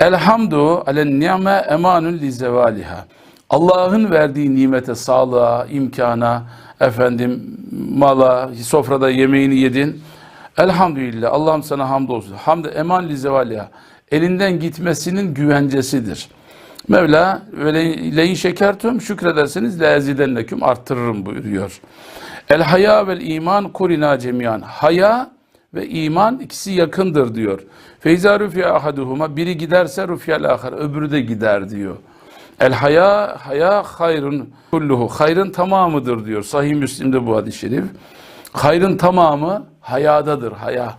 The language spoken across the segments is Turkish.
Elhamdu alen ni'me emanun li zevaliha. Allah'ın verdiği nimete, sağlığa, imkana, efendim mala, sofrada yemeğini yedin. Elhamdülillah. Allah'ım sana hamdolsun. Hamd eman li zevaliha. Elinden gitmesinin güvencesidir. Mevla ve leyin şekertüm şükrederseniz lezidenneküm arttırırım buyuruyor. El haya vel iman kurina cemiyan. Haya ve iman ikisi yakındır diyor. Feyza rufiya ahaduhuma biri giderse rufiyal ahar öbürü de gider diyor. El haya haya hayrun kulluhu hayrın tamamıdır diyor. Sahih Müslim'de bu hadis-i şerif. Hayrın tamamı hayadadır haya.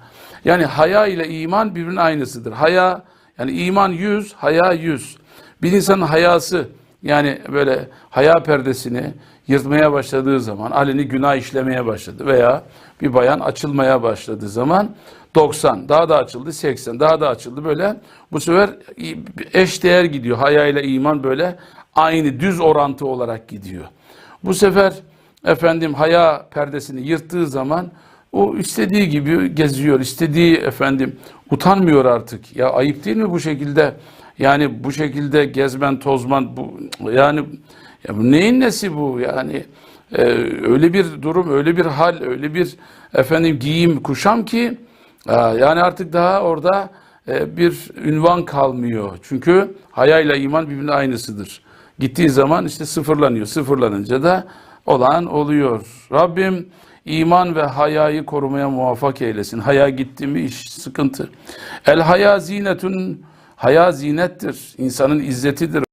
Yani haya ile iman birbirinin aynısıdır. Haya yani iman yüz, haya yüz. Bir insanın hayası yani böyle haya perdesini yırtmaya başladığı zaman aleni günah işlemeye başladı veya bir bayan açılmaya başladığı zaman 90 daha da açıldı 80 daha da açıldı böyle bu sefer eş değer gidiyor haya ile iman böyle aynı düz orantı olarak gidiyor. Bu sefer efendim haya perdesini yırttığı zaman o istediği gibi geziyor, istediği efendim utanmıyor artık. Ya ayıp değil mi bu şekilde? Yani bu şekilde gezmen, tozman bu yani ya bu neyin nesi bu? Yani e, öyle bir durum, öyle bir hal, öyle bir efendim giyim, kuşam ki e, yani artık daha orada e, bir ünvan kalmıyor. Çünkü hayayla iman birbirine aynısıdır. Gittiği zaman işte sıfırlanıyor. Sıfırlanınca da olan oluyor. Rabbim iman ve hayayı korumaya muvaffak eylesin. Haya gitti mi iş sıkıntı. El haya zinetun haya zinettir. İnsanın izzetidir.